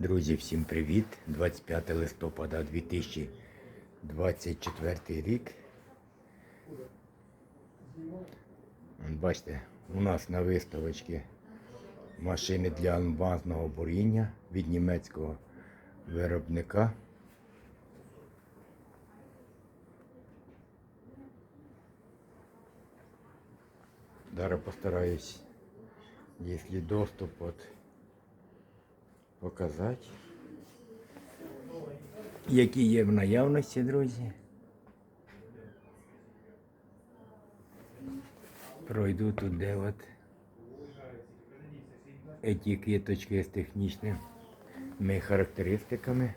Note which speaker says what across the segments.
Speaker 1: Друзі, всім привіт! 25 листопада 2024 рік. Бачите, у нас на виставочці машини для алмазного буріння від німецького виробника. Зараз постараюсь, якщо доступ от показати, які є в наявності, друзі. Пройду тут, де от етикеточки з технічними характеристиками.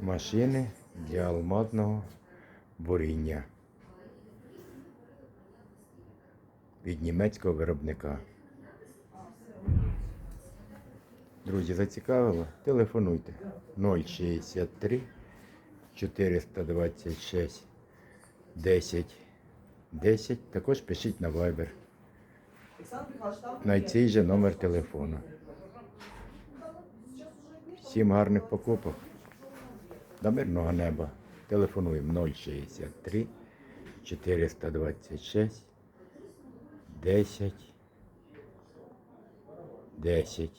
Speaker 1: Машини для алмазного буріння від німецького виробника. Друзі, зацікавило? Телефонуйте 063 426 10 10. Також пишіть на Viber. На цей же номер телефону. Всім гарних покупок. До мирного неба. Телефонуємо 063 426 10 10.